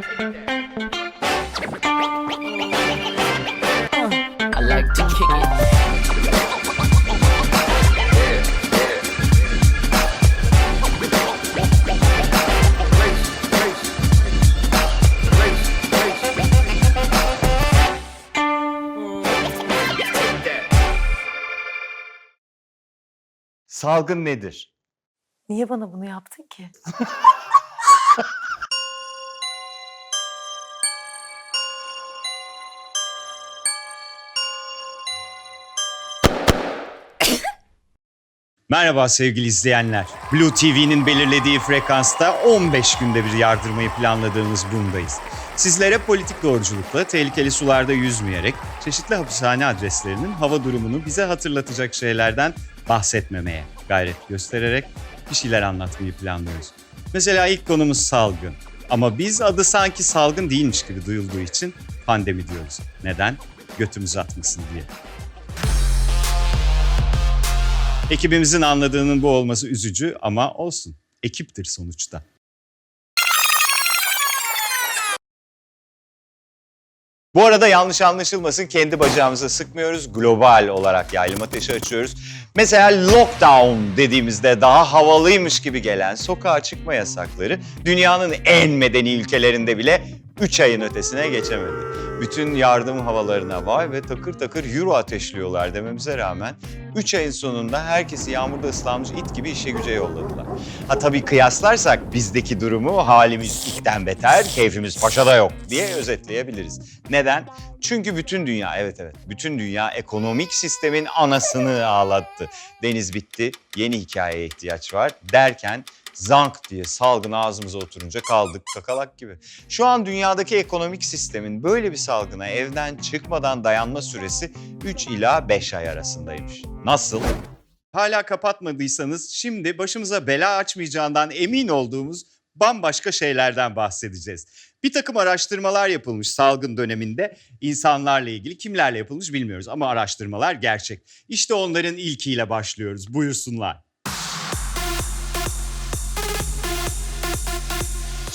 I like to kick it. Salgın nedir? Niye bana bunu yaptın ki? Merhaba sevgili izleyenler. Blue TV'nin belirlediği frekansta 15 günde bir yardırmayı planladığımız bundayız. Sizlere politik doğruculukla tehlikeli sularda yüzmeyerek çeşitli hapishane adreslerinin hava durumunu bize hatırlatacak şeylerden bahsetmemeye gayret göstererek bir şeyler anlatmayı planlıyoruz. Mesela ilk konumuz salgın. Ama biz adı sanki salgın değilmiş gibi duyulduğu için pandemi diyoruz. Neden? Götümüz atmasın diye. Ekibimizin anladığının bu olması üzücü ama olsun. Ekiptir sonuçta. Bu arada yanlış anlaşılmasın kendi bacağımıza sıkmıyoruz. Global olarak yaylım ateşi açıyoruz. Mesela lockdown dediğimizde daha havalıymış gibi gelen sokağa çıkma yasakları dünyanın en medeni ülkelerinde bile 3 ayın ötesine geçemedi. Bütün yardım havalarına vay ve takır takır euro ateşliyorlar dememize rağmen 3 ayın sonunda herkesi yağmurda ıslanmış it gibi işe güce yolladılar. Ha tabii kıyaslarsak bizdeki durumu halimiz ilkten beter, keyfimiz paşada yok diye özetleyebiliriz. Neden? Çünkü bütün dünya, evet evet, bütün dünya ekonomik sistemin anasını ağlattı. Deniz bitti, yeni hikayeye ihtiyaç var derken zank diye salgın ağzımıza oturunca kaldık kakalak gibi. Şu an dünyadaki ekonomik sistemin böyle bir salgına evden çıkmadan dayanma süresi 3 ila 5 ay arasındaymış. Nasıl? Hala kapatmadıysanız şimdi başımıza bela açmayacağından emin olduğumuz bambaşka şeylerden bahsedeceğiz. Bir takım araştırmalar yapılmış salgın döneminde insanlarla ilgili. Kimlerle yapılmış bilmiyoruz ama araştırmalar gerçek. İşte onların ilkiyle başlıyoruz. Buyursunlar.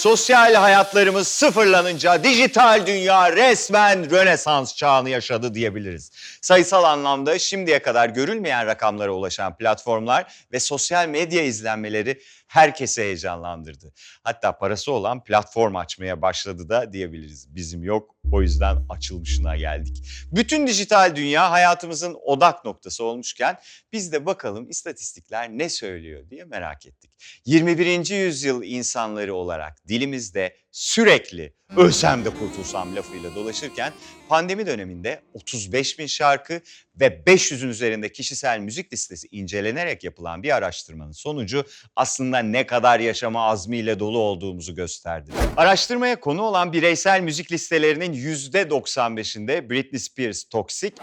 Sosyal hayatlarımız sıfırlanınca dijital dünya resmen Rönesans çağını yaşadı diyebiliriz. Sayısal anlamda şimdiye kadar görülmeyen rakamlara ulaşan platformlar ve sosyal medya izlenmeleri herkesi heyecanlandırdı. Hatta parası olan platform açmaya başladı da diyebiliriz. Bizim yok o yüzden açılmışına geldik. Bütün dijital dünya hayatımızın odak noktası olmuşken biz de bakalım istatistikler ne söylüyor diye merak ettik. 21. yüzyıl insanları olarak dilimizde sürekli ölsem de kurtulsam lafıyla dolaşırken pandemi döneminde 35 bin şarkı ve 500'ün üzerinde kişisel müzik listesi incelenerek yapılan bir araştırmanın sonucu aslında ne kadar yaşama azmiyle dolu olduğumuzu gösterdi. Araştırmaya konu olan bireysel müzik listelerinin %95'inde Britney Spears Toxic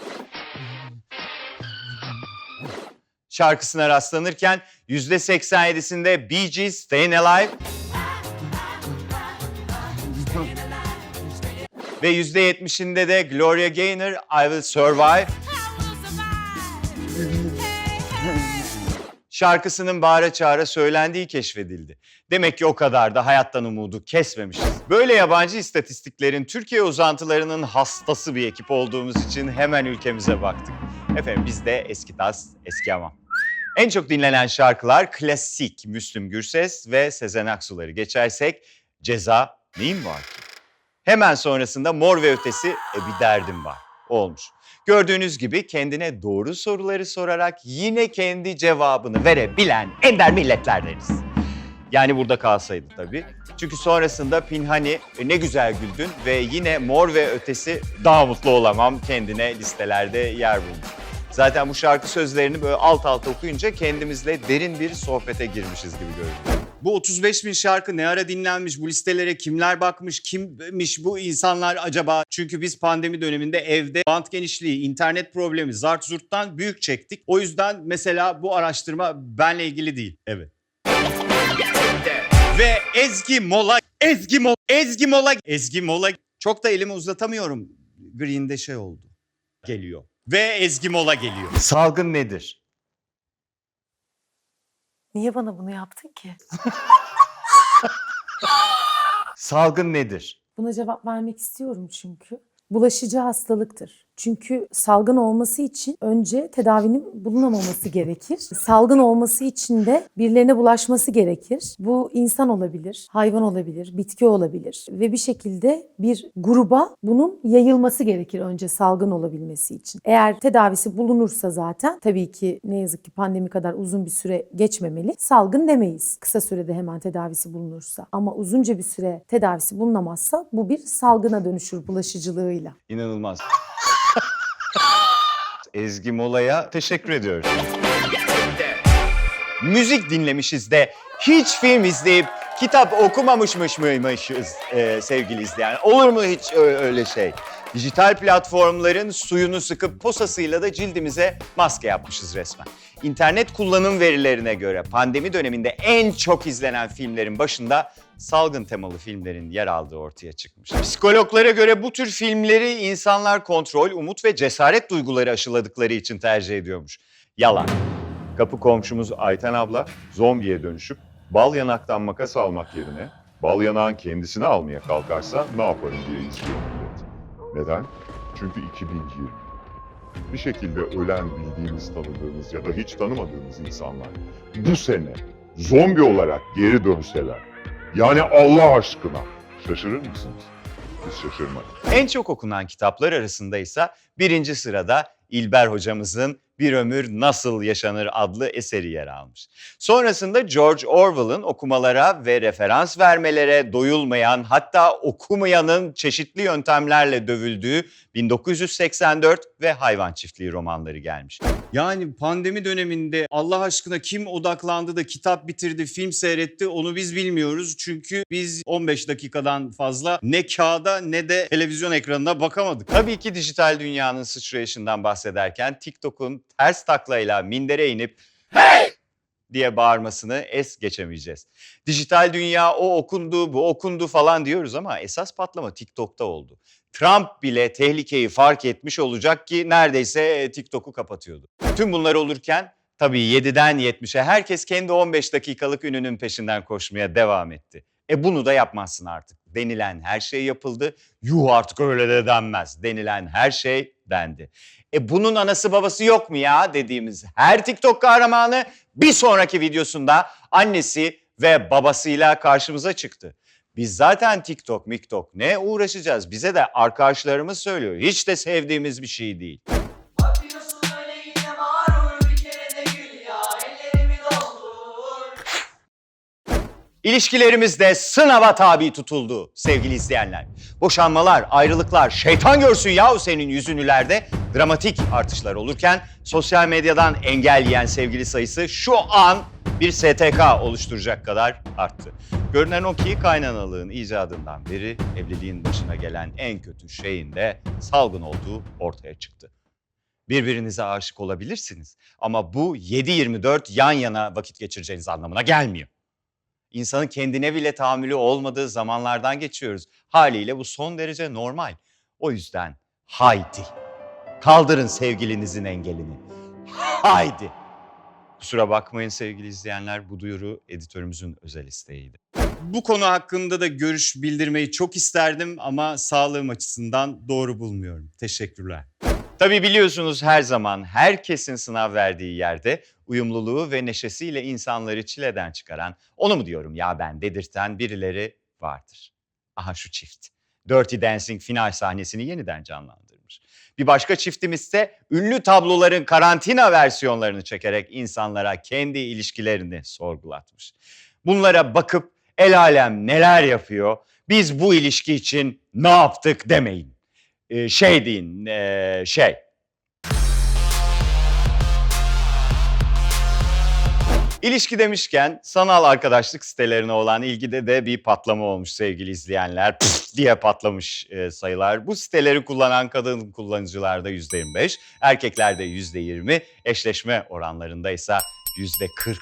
şarkısına rastlanırken %87'sinde Bee Gees Stayin' Alive ve %70'inde de Gloria Gaynor I Will Survive şarkısının bağıra çağıra söylendiği keşfedildi. Demek ki o kadar da hayattan umudu kesmemişiz. Böyle yabancı istatistiklerin Türkiye uzantılarının hastası bir ekip olduğumuz için hemen ülkemize baktık. Efendim biz de eski tas, eski hamam. En çok dinlenen şarkılar klasik Müslüm Gürses ve Sezen Aksu'ları geçersek Ceza neyim var ki? Hemen sonrasında Mor ve Ötesi e bir derdim var olmuş. Gördüğünüz gibi kendine doğru soruları sorarak yine kendi cevabını verebilen ender milletlerdeniz. Yani burada kalsaydı tabii. Çünkü sonrasında Pinhani e, ne güzel güldün ve yine Mor ve Ötesi daha mutlu olamam kendine listelerde yer bulmuş. Zaten bu şarkı sözlerini böyle alt alta okuyunca kendimizle derin bir sohbete girmişiz gibi görünüyor. Bu 35 bin şarkı ne ara dinlenmiş? Bu listelere kimler bakmış? Kimmiş bu insanlar acaba? Çünkü biz pandemi döneminde evde bant genişliği, internet problemi, zart zurttan büyük çektik. O yüzden mesela bu araştırma benle ilgili değil. Evet. Ve Ezgi Mola, Ezgi Mola, Ezgi Mola, Ezgi Mola. Çok da elimi uzatamıyorum. Green'de şey oldu. Geliyor. Ve Ezgi Mola geliyor. Salgın nedir? Niye bana bunu yaptın ki? Salgın nedir? Buna cevap vermek istiyorum çünkü. Bulaşıcı hastalıktır. Çünkü salgın olması için önce tedavinin bulunamaması gerekir. Salgın olması için de birilerine bulaşması gerekir. Bu insan olabilir, hayvan olabilir, bitki olabilir ve bir şekilde bir gruba bunun yayılması gerekir önce salgın olabilmesi için. Eğer tedavisi bulunursa zaten tabii ki ne yazık ki pandemi kadar uzun bir süre geçmemeli. Salgın demeyiz. Kısa sürede hemen tedavisi bulunursa. Ama uzunca bir süre tedavisi bulunamazsa bu bir salgına dönüşür bulaşıcılığıyla. İnanılmaz. Ezgi Mola'ya teşekkür ediyoruz. Müzik dinlemişiz de hiç film izleyip kitap okumamışmış mıymışız e, sevgili izleyen? Olur mu hiç öyle şey? Dijital platformların suyunu sıkıp posasıyla da cildimize maske yapmışız resmen. İnternet kullanım verilerine göre pandemi döneminde en çok izlenen filmlerin başında salgın temalı filmlerin yer aldığı ortaya çıkmış. Psikologlara göre bu tür filmleri insanlar kontrol, umut ve cesaret duyguları aşıladıkları için tercih ediyormuş. Yalan. Kapı komşumuz Ayten abla zombiye dönüşüp bal yanaktan makas almak yerine bal yanağın kendisini almaya kalkarsa ne yaparım diye izliyor millet. Neden? Çünkü 2020. Bir şekilde ölen bildiğimiz, tanıdığımız ya da hiç tanımadığımız insanlar bu sene zombi olarak geri dönseler yani Allah aşkına şaşırır mısınız? Biz şaşırmayız. En çok okunan kitaplar arasında ise birinci sırada İlber hocamızın Bir Ömür Nasıl Yaşanır adlı eseri yer almış. Sonrasında George Orwell'ın okumalara ve referans vermelere doyulmayan hatta okumayanın çeşitli yöntemlerle dövüldüğü 1984 ve Hayvan Çiftliği romanları gelmiş. Yani pandemi döneminde Allah aşkına kim odaklandı da kitap bitirdi, film seyretti onu biz bilmiyoruz. Çünkü biz 15 dakikadan fazla ne kağıda ne de televizyon ekranına bakamadık. Tabii ki dijital dünyanın sıçrayışından bahsederken TikTok'un ters taklayla mindere inip hey diye bağırmasını es geçemeyeceğiz. Dijital dünya o okundu, bu okundu falan diyoruz ama esas patlama TikTok'ta oldu. Trump bile tehlikeyi fark etmiş olacak ki neredeyse e, TikTok'u kapatıyordu. Tüm bunlar olurken tabii 7'den 70'e herkes kendi 15 dakikalık ününün peşinden koşmaya devam etti. E bunu da yapmazsın artık. Denilen her şey yapıldı. Yuh artık öyle de denmez. Denilen her şey dendi. E bunun anası babası yok mu ya dediğimiz her TikTok kahramanı bir sonraki videosunda annesi ve babasıyla karşımıza çıktı. Biz zaten TikTok, miktok ne uğraşacağız? Bize de arkadaşlarımız söylüyor. Hiç de sevdiğimiz bir şey değil. İlişkilerimizde sınava tabi tutuldu sevgili izleyenler. Boşanmalar, ayrılıklar, şeytan görsün yahu senin yüzünülerde dramatik artışlar olurken sosyal medyadan engel yiyen sevgili sayısı şu an bir STK oluşturacak kadar arttı. Görünen o ki kaynanalığın icadından beri evliliğin başına gelen en kötü şeyin de salgın olduğu ortaya çıktı. Birbirinize aşık olabilirsiniz ama bu 7-24 yan yana vakit geçireceğiniz anlamına gelmiyor. İnsanın kendine bile tahammülü olmadığı zamanlardan geçiyoruz. Haliyle bu son derece normal. O yüzden haydi. Kaldırın sevgilinizin engelini. Haydi. Kusura bakmayın sevgili izleyenler bu duyuru editörümüzün özel isteğiydi. Bu konu hakkında da görüş bildirmeyi çok isterdim ama sağlığım açısından doğru bulmuyorum. Teşekkürler. Tabii biliyorsunuz her zaman herkesin sınav verdiği yerde uyumluluğu ve neşesiyle insanları çileden çıkaran, onu mu diyorum ya ben dedirten birileri vardır. Aha şu çift. Dirty Dancing final sahnesini yeniden canlandırmış. Bir başka çiftimiz ise ünlü tabloların karantina versiyonlarını çekerek insanlara kendi ilişkilerini sorgulatmış. Bunlara bakıp el alem neler yapıyor, biz bu ilişki için ne yaptık demeyin. Ee, şey deyin, ee, şey. İlişki demişken sanal arkadaşlık sitelerine olan ilgide de bir patlama olmuş sevgili izleyenler. Pıf diye patlamış e, sayılar. Bu siteleri kullanan kadın kullanıcılarda %25, erkeklerde %20, eşleşme oranlarında ise %40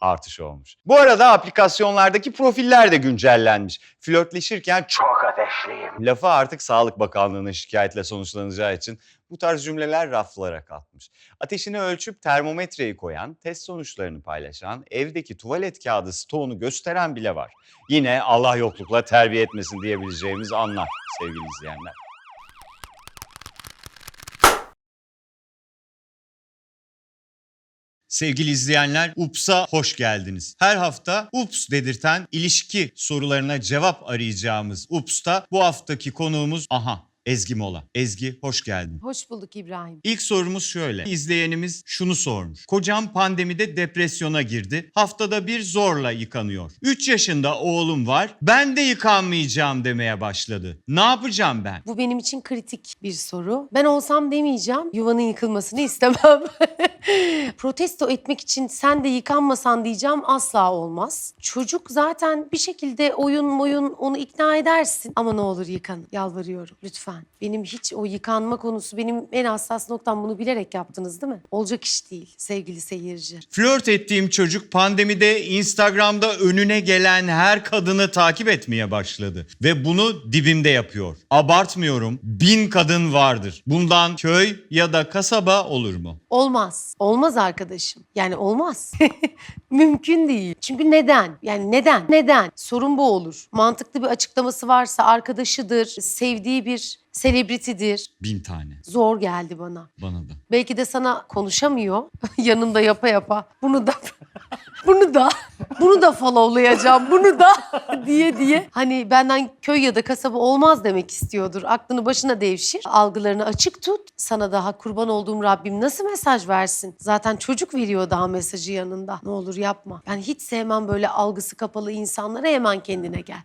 artış olmuş. Bu arada aplikasyonlardaki profiller de güncellenmiş. Flörtleşirken çok ateşliyim. Lafı artık Sağlık Bakanlığı'na şikayetle sonuçlanacağı için bu tarz cümleler raflara kalkmış. Ateşini ölçüp termometreyi koyan, test sonuçlarını paylaşan, evdeki tuvalet kağıdı stoğunu gösteren bile var. Yine Allah yoklukla terbiye etmesin diyebileceğimiz anlar sevgili izleyenler. Sevgili izleyenler, UPS'a hoş geldiniz. Her hafta UPS dedirten ilişki sorularına cevap arayacağımız UPS'ta bu haftaki konuğumuz aha Ezgi Mola. Ezgi hoş geldin. Hoş bulduk İbrahim. İlk sorumuz şöyle. İzleyenimiz şunu sormuş. Kocam pandemide depresyona girdi. Haftada bir zorla yıkanıyor. 3 yaşında oğlum var. Ben de yıkanmayacağım demeye başladı. Ne yapacağım ben? Bu benim için kritik bir soru. Ben olsam demeyeceğim. Yuvanın yıkılmasını istemem. Protesto etmek için sen de yıkanmasan diyeceğim asla olmaz. Çocuk zaten bir şekilde oyun moyun onu ikna edersin. Ama ne olur yıkan. Yalvarıyorum lütfen. Benim hiç o yıkanma konusu benim en hassas noktam. Bunu bilerek yaptınız değil mi? Olacak iş değil sevgili seyirci. Flört ettiğim çocuk pandemide Instagram'da önüne gelen her kadını takip etmeye başladı. Ve bunu dibimde yapıyor. Abartmıyorum. Bin kadın vardır. Bundan köy ya da kasaba olur mu? Olmaz. Olmaz arkadaşım. Yani olmaz. Mümkün değil. Çünkü neden? Yani neden? Neden? Sorun bu olur. Mantıklı bir açıklaması varsa arkadaşıdır, sevdiği bir selebritidir. Bin tane. Zor geldi bana. Bana da. Belki de sana konuşamıyor. Yanında yapa yapa. Bunu da bunu da bunu da followlayacağım. Bunu da diye diye. Hani benden köy ya da kasaba olmaz demek istiyordur. Aklını başına devşir. Algılarını açık tut. Sana daha kurban olduğum Rabbim nasıl mesaj versin? Zaten çocuk veriyor daha mesajı yanında. Ne olur yapma. Ben hiç sevmem böyle algısı kapalı insanlara hemen kendine gel.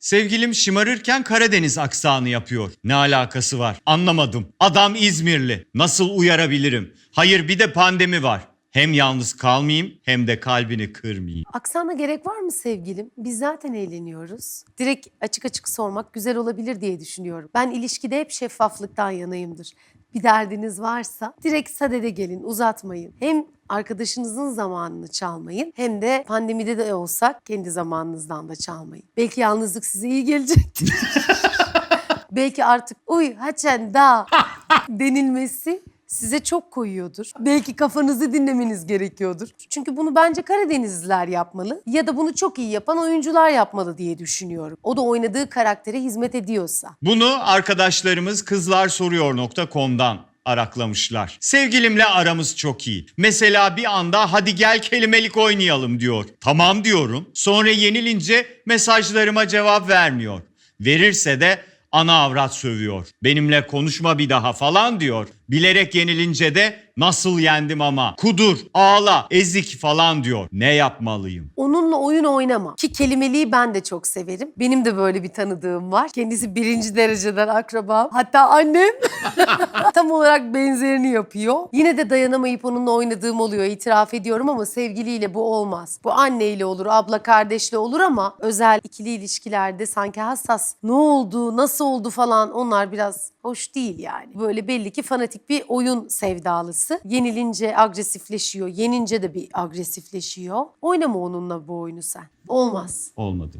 Sevgilim şımarırken Karadeniz aksanı yapıyor. Ne alakası var? Anlamadım. Adam İzmirli. Nasıl uyarabilirim? Hayır bir de pandemi var. Hem yalnız kalmayayım hem de kalbini kırmayayım. Aksana gerek var mı sevgilim? Biz zaten eğleniyoruz. Direkt açık açık sormak güzel olabilir diye düşünüyorum. Ben ilişkide hep şeffaflıktan yanayımdır. Bir derdiniz varsa direkt sadede gelin, uzatmayın. Hem arkadaşınızın zamanını çalmayın hem de pandemide de olsak kendi zamanınızdan da çalmayın. Belki yalnızlık size iyi gelecektir. Belki artık uy haçen da denilmesi size çok koyuyordur. Belki kafanızı dinlemeniz gerekiyordur. Çünkü bunu bence Karadenizliler yapmalı ya da bunu çok iyi yapan oyuncular yapmalı diye düşünüyorum. O da oynadığı karaktere hizmet ediyorsa. Bunu arkadaşlarımız kızlarsoruyor.com'dan araklamışlar. Sevgilimle aramız çok iyi. Mesela bir anda hadi gel kelimelik oynayalım diyor. Tamam diyorum. Sonra yenilince mesajlarıma cevap vermiyor. Verirse de ana avrat sövüyor. Benimle konuşma bir daha falan diyor. Bilerek yenilince de nasıl yendim ama kudur, ağla, ezik falan diyor. Ne yapmalıyım? Onunla oyun oynama. Ki kelimeliği ben de çok severim. Benim de böyle bir tanıdığım var. Kendisi birinci dereceden akrabam. Hatta annem tam olarak benzerini yapıyor. Yine de dayanamayıp onunla oynadığım oluyor itiraf ediyorum ama sevgiliyle bu olmaz. Bu anneyle olur, abla kardeşle olur ama özel ikili ilişkilerde sanki hassas ne oldu, nasıl oldu falan onlar biraz hoş değil yani. Böyle belli ki fanatik bir oyun sevdalısı. Yenilince agresifleşiyor, yenince de bir agresifleşiyor. Oynama onunla bu oyunu sen. Olmaz. Olmadı.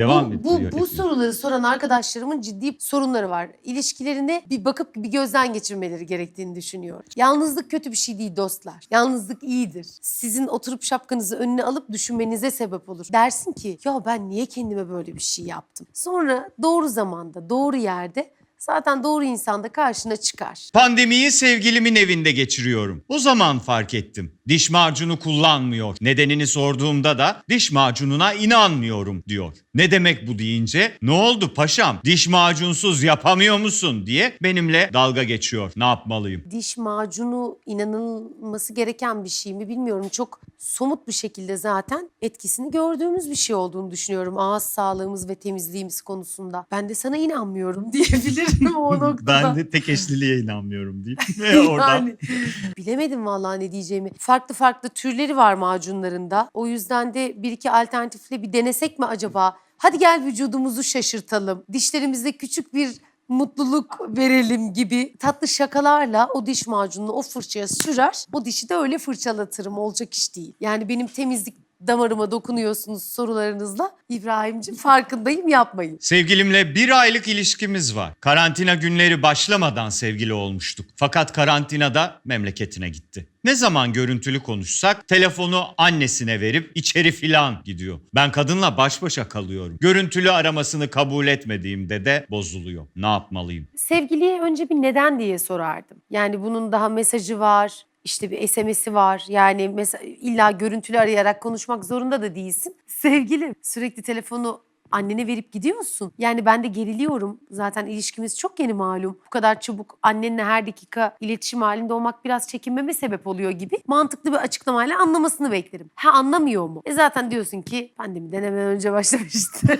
Devam bu, et. bu, bu soruları soran arkadaşlarımın ciddi sorunları var. İlişkilerine bir bakıp bir gözden geçirmeleri gerektiğini düşünüyorum. Yalnızlık kötü bir şey değil dostlar. Yalnızlık iyidir. Sizin oturup şapkanızı önüne alıp düşünmenize sebep olur. Dersin ki ya ben niye kendime böyle bir şey yaptım? Sonra doğru zamanda, doğru yerde zaten doğru insan da karşına çıkar. Pandemiyi sevgilimin evinde geçiriyorum. O zaman fark ettim. Diş macunu kullanmıyor. Nedenini sorduğumda da diş macununa inanmıyorum diyor. Ne demek bu deyince ne oldu paşam diş macunsuz yapamıyor musun diye benimle dalga geçiyor. Ne yapmalıyım? diş macunu inanılması gereken bir şey mi bilmiyorum. Çok somut bir şekilde zaten etkisini gördüğümüz bir şey olduğunu düşünüyorum. Ağız sağlığımız ve temizliğimiz konusunda. Ben de sana inanmıyorum diyebilirim o noktada. tek eşliliğe inanmıyorum deyip Yani bilemedim vallahi ne diyeceğimi. Farklı farklı türleri var macunlarında. O yüzden de bir iki alternatifle bir denesek mi acaba? Hadi gel vücudumuzu şaşırtalım. Dişlerimize küçük bir mutluluk verelim gibi tatlı şakalarla o diş macununu o fırçaya sürer. O dişi de öyle fırçalatırım. Olacak iş değil. Yani benim temizlik damarıma dokunuyorsunuz sorularınızla. İbrahim'ciğim farkındayım yapmayın. Sevgilimle bir aylık ilişkimiz var. Karantina günleri başlamadan sevgili olmuştuk. Fakat karantinada memleketine gitti. Ne zaman görüntülü konuşsak telefonu annesine verip içeri filan gidiyor. Ben kadınla baş başa kalıyorum. Görüntülü aramasını kabul etmediğimde de bozuluyor. Ne yapmalıyım? Sevgiliye önce bir neden diye sorardım. Yani bunun daha mesajı var, işte bir SMS'i var. Yani mesela illa görüntülü arayarak konuşmak zorunda da değilsin. Sevgilim sürekli telefonu annene verip gidiyorsun. Yani ben de geriliyorum. Zaten ilişkimiz çok yeni malum. Bu kadar çabuk annenle her dakika iletişim halinde olmak biraz çekinmeme sebep oluyor gibi. Mantıklı bir açıklamayla anlamasını beklerim. Ha anlamıyor mu? E zaten diyorsun ki pandemi denemeden önce başlamıştı.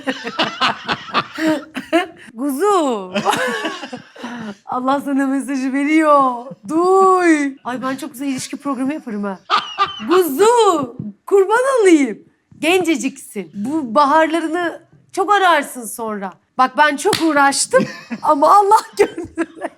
Kuzu. Allah sana mesajı veriyor. Duy. Ay ben çok güzel ilişki programı yaparım ha. Kuzu. Kurban olayım. Genceciksin. Bu baharlarını çok ararsın sonra. Bak ben çok uğraştım ama Allah gönlüne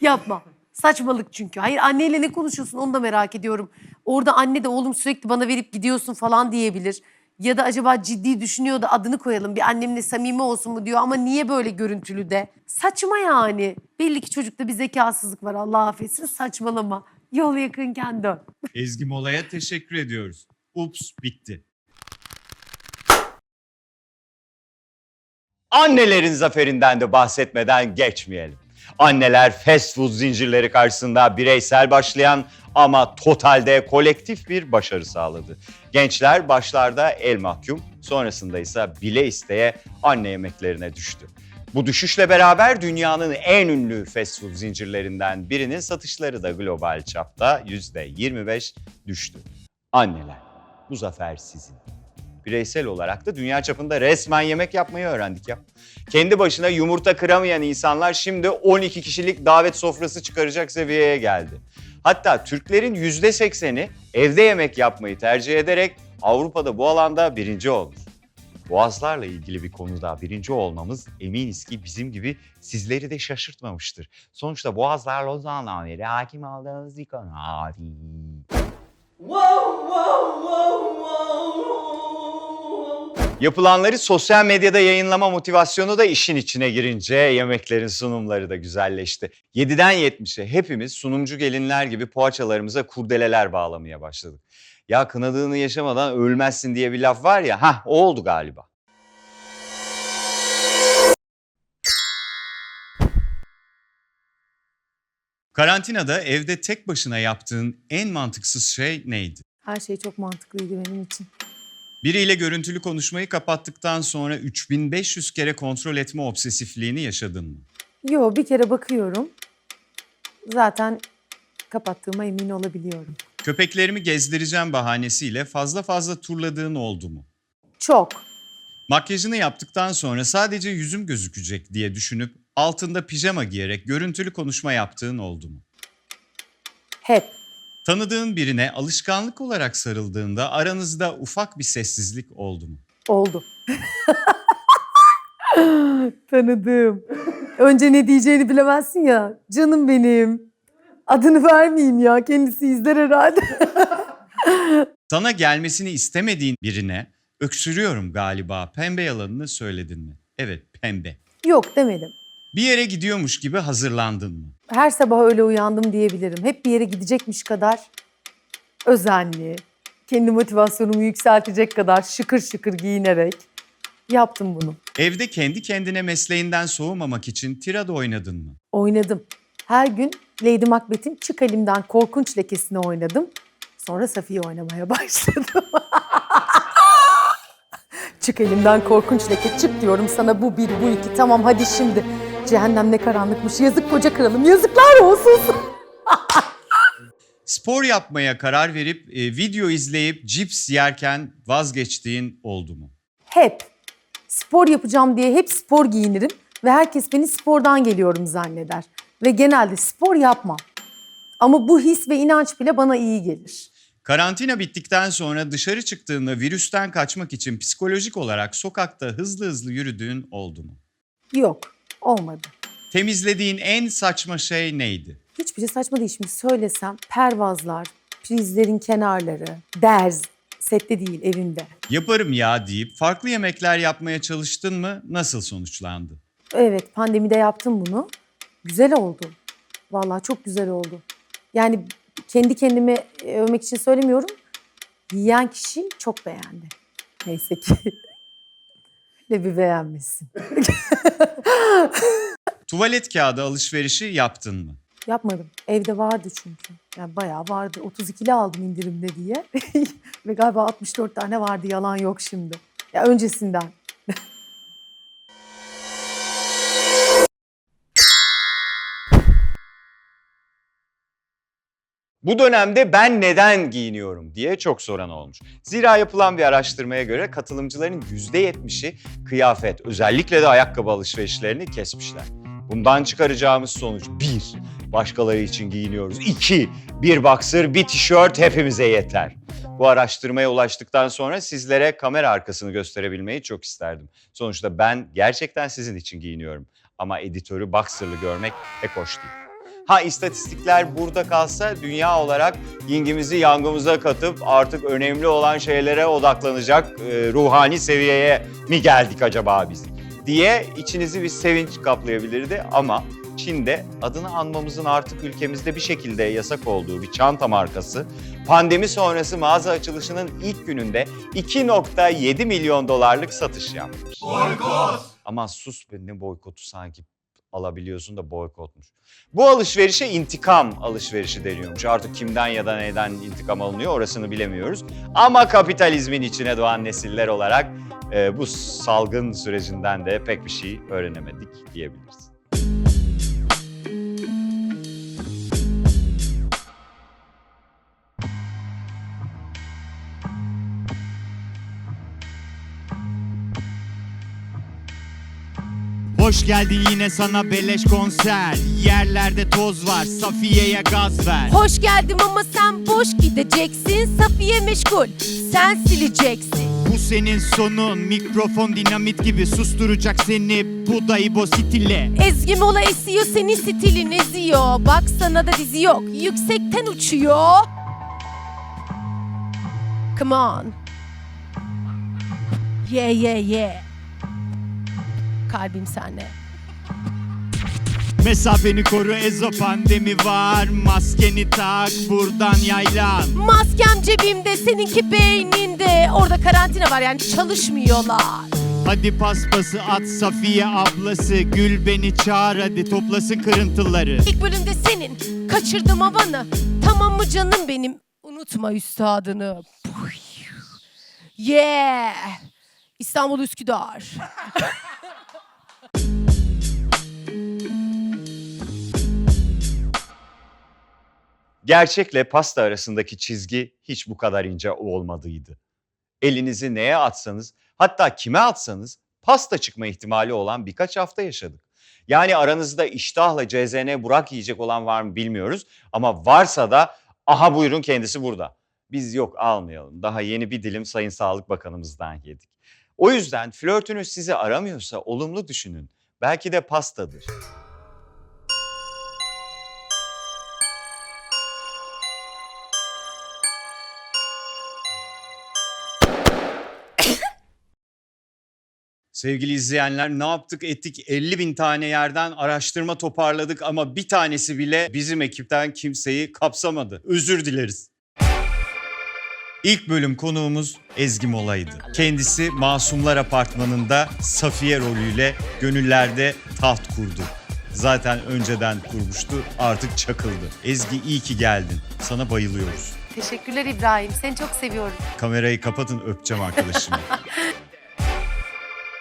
Yapma. Saçmalık çünkü. Hayır anneyle ne konuşuyorsun onu da merak ediyorum. Orada anne de oğlum sürekli bana verip gidiyorsun falan diyebilir. Ya da acaba ciddi düşünüyor da adını koyalım bir annemle samimi olsun mu diyor ama niye böyle görüntülü de? Saçma yani. Belli ki çocukta bir zekasızlık var Allah affetsin saçmalama. Yol yakınken dön. Ezgi Mola'ya teşekkür ediyoruz. Ups bitti. Annelerin zaferinden de bahsetmeden geçmeyelim. Anneler fast food zincirleri karşısında bireysel başlayan ama totalde kolektif bir başarı sağladı. Gençler başlarda el mahkum, sonrasında ise bile isteye anne yemeklerine düştü. Bu düşüşle beraber dünyanın en ünlü fast food zincirlerinden birinin satışları da global çapta %25 düştü. Anneler, bu zafer sizin. Bireysel olarak da dünya çapında resmen yemek yapmayı öğrendik ya. Kendi başına yumurta kıramayan insanlar şimdi 12 kişilik davet sofrası çıkaracak seviyeye geldi. Hatta Türklerin %80'i evde yemek yapmayı tercih ederek Avrupa'da bu alanda birinci olmuş. Boğazlarla ilgili bir konuda birinci olmamız eminiz ki bizim gibi sizleri de şaşırtmamıştır. Sonuçta Boğazlar Lozan'dan beri hakim aldığınız bir konu. Wow, wow, wow, wow. Yapılanları sosyal medyada yayınlama motivasyonu da işin içine girince yemeklerin sunumları da güzelleşti. 7'den 70'e hepimiz sunumcu gelinler gibi poğaçalarımıza kurdeleler bağlamaya başladık. Ya kınadığını yaşamadan ölmezsin diye bir laf var ya, ha o oldu galiba. Karantinada evde tek başına yaptığın en mantıksız şey neydi? Her şey çok mantıklıydı benim için. Biriyle görüntülü konuşmayı kapattıktan sonra 3500 kere kontrol etme obsesifliğini yaşadın mı? Yo bir kere bakıyorum. Zaten kapattığıma emin olabiliyorum. Köpeklerimi gezdireceğim bahanesiyle fazla fazla turladığın oldu mu? Çok. Makyajını yaptıktan sonra sadece yüzüm gözükecek diye düşünüp altında pijama giyerek görüntülü konuşma yaptığın oldu mu? Hep. Tanıdığın birine alışkanlık olarak sarıldığında aranızda ufak bir sessizlik oldu mu? Oldu. Tanıdım. Önce ne diyeceğini bilemezsin ya. Canım benim. Adını vermeyeyim ya. Kendisi izler herhalde. Sana gelmesini istemediğin birine öksürüyorum galiba pembe yalanını söyledin mi? Evet pembe. Yok demedim. Bir yere gidiyormuş gibi hazırlandın mı? Her sabah öyle uyandım diyebilirim. Hep bir yere gidecekmiş kadar özenli, kendi motivasyonumu yükseltecek kadar şıkır şıkır giyinerek yaptım bunu. Evde kendi kendine mesleğinden soğumamak için tirada oynadın mı? Oynadım. Her gün Lady Macbeth'in Çık Elimden Korkunç Lekesini oynadım. Sonra Safiye oynamaya başladım. çık elimden korkunç leke çık diyorum sana bu bir bu iki tamam hadi şimdi. Cehennem ne karanlıkmış yazık koca kralım yazıklar olsun. Spor yapmaya karar verip e, video izleyip cips yerken vazgeçtiğin oldu mu? Hep spor yapacağım diye hep spor giyinirim ve herkes beni spordan geliyorum zanneder. Ve genelde spor yapmam. Ama bu his ve inanç bile bana iyi gelir. Karantina bittikten sonra dışarı çıktığında virüsten kaçmak için psikolojik olarak sokakta hızlı hızlı yürüdüğün oldu mu? Yok, olmadı. Temizlediğin en saçma şey neydi? Hiçbir şey saçma değil şimdi söylesem pervazlar, prizlerin kenarları, derz, Sette değil, evimde. Yaparım ya deyip farklı yemekler yapmaya çalıştın mı? Nasıl sonuçlandı? Evet, pandemide yaptım bunu. Güzel oldu. Vallahi çok güzel oldu. Yani kendi kendime e, övmek için söylemiyorum. Yiyen kişi çok beğendi. Neyse ki. Ne bir beğenmesin. Tuvalet kağıdı alışverişi yaptın mı? Yapmadım. Evde vardı çünkü. Yani bayağı vardı. 32'li aldım indirimde diye. Ve galiba 64 tane vardı. Yalan yok şimdi. Ya öncesinden. Bu dönemde ben neden giyiniyorum diye çok soran olmuş. Zira yapılan bir araştırmaya göre katılımcıların %70'i kıyafet, özellikle de ayakkabı alışverişlerini kesmişler. Bundan çıkaracağımız sonuç 1. Başkaları için giyiniyoruz. 2. Bir boxer, bir tişört hepimize yeter. Bu araştırmaya ulaştıktan sonra sizlere kamera arkasını gösterebilmeyi çok isterdim. Sonuçta ben gerçekten sizin için giyiniyorum. Ama editörü boxer'lı görmek pek hoş değil. Ha istatistikler burada kalsa dünya olarak yingimizi yangımıza katıp artık önemli olan şeylere odaklanacak e, ruhani seviyeye mi geldik acaba biz? diye içinizi bir sevinç kaplayabilirdi ama Çin'de adını anmamızın artık ülkemizde bir şekilde yasak olduğu bir çanta markası pandemi sonrası mağaza açılışının ilk gününde 2.7 milyon dolarlık satış yapmış. Boykot! Ama sus be ne boykotu sanki alabiliyorsun da boykotmuş. Bu alışverişe intikam alışverişi deniyormuş. Artık kimden ya da neden intikam alınıyor orasını bilemiyoruz. Ama kapitalizmin içine doğan nesiller olarak e, bu salgın sürecinden de pek bir şey öğrenemedik diyebiliriz. Hoş geldin yine sana beleş konser. Yerlerde toz var, Safiye'ye gaz ver. Hoş geldim ama sen boş gideceksin Safiye meşgul sen sileceksin Bu senin sonun, mikrofon dinamit gibi susturacak seni. Bu da İbo stile. Ezgi mola esiyor senin stilin eziyor Bak sana da dizi yok yüksekten uçuyor Come on Yeah yeah yeah Kalbim sende Mesafeni koru ezo pandemi var. Maskeni tak buradan yaylan. Maskem cebimde seninki beyninde. Orada karantina var yani çalışmıyorlar. Hadi paspası at Safiye ablası. Gül beni çağır hadi toplasın kırıntıları. İlk bölümde senin kaçırdım havanı. Tamam mı canım benim? Unutma üstadını. Yeah. İstanbul Üsküdar Gerçekle pasta arasındaki çizgi hiç bu kadar ince olmadıydı. Elinizi neye atsanız, hatta kime atsanız pasta çıkma ihtimali olan birkaç hafta yaşadık. Yani aranızda iştahla CZN Burak yiyecek olan var mı bilmiyoruz ama varsa da aha buyurun kendisi burada. Biz yok almayalım. Daha yeni bir dilim Sayın Sağlık Bakanımızdan yedik. O yüzden flörtünüz sizi aramıyorsa olumlu düşünün. Belki de pastadır. Sevgili izleyenler ne yaptık ettik 50 bin tane yerden araştırma toparladık ama bir tanesi bile bizim ekipten kimseyi kapsamadı. Özür dileriz. İlk bölüm konuğumuz Ezgi Mola'ydı. Kendisi Masumlar Apartmanı'nda Safiye rolüyle gönüllerde taht kurdu. Zaten önceden kurmuştu artık çakıldı. Ezgi iyi ki geldin. Sana bayılıyoruz. Teşekkürler İbrahim. Seni çok seviyorum. Kamerayı kapatın öpeceğim arkadaşımı.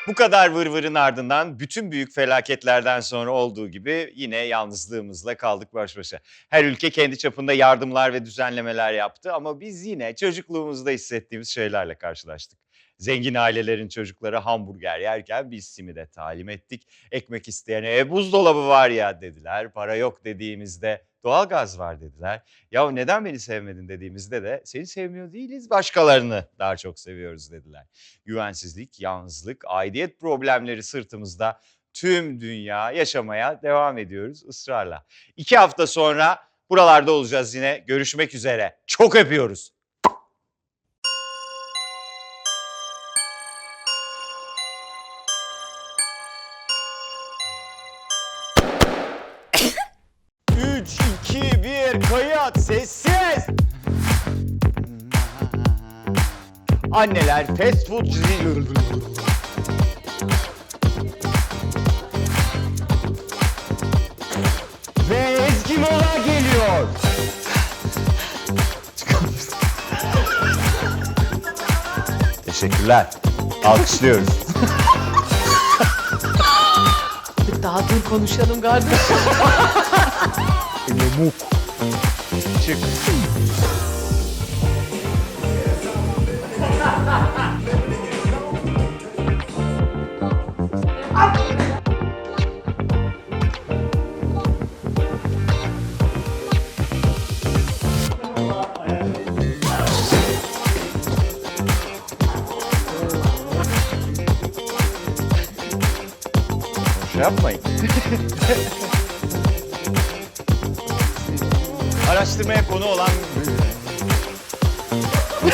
Bu kadar vırvırın ardından bütün büyük felaketlerden sonra olduğu gibi yine yalnızlığımızla kaldık baş başa. Her ülke kendi çapında yardımlar ve düzenlemeler yaptı ama biz yine çocukluğumuzda hissettiğimiz şeylerle karşılaştık. Zengin ailelerin çocukları hamburger yerken biz simide talim ettik. Ekmek isteyene "E, buzdolabı var ya dediler. Para yok dediğimizde doğalgaz var dediler. Ya neden beni sevmedin dediğimizde de seni sevmiyor değiliz başkalarını daha çok seviyoruz dediler güvensizlik, yalnızlık, aidiyet problemleri sırtımızda tüm dünya yaşamaya devam ediyoruz ısrarla. İki hafta sonra buralarda olacağız yine. Görüşmek üzere. Çok öpüyoruz. Anneler fast food Ve Ezgi Mola geliyor. Teşekkürler. Alkışlıyoruz. Daha dur konuşalım kardeşim. Çık.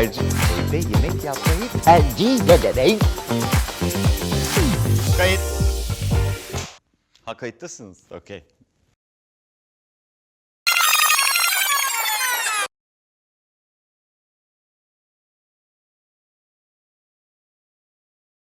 tercih... Evde yemek yapmayı tercih ederek... Kayıt. Ha kayıttasınız. Okey.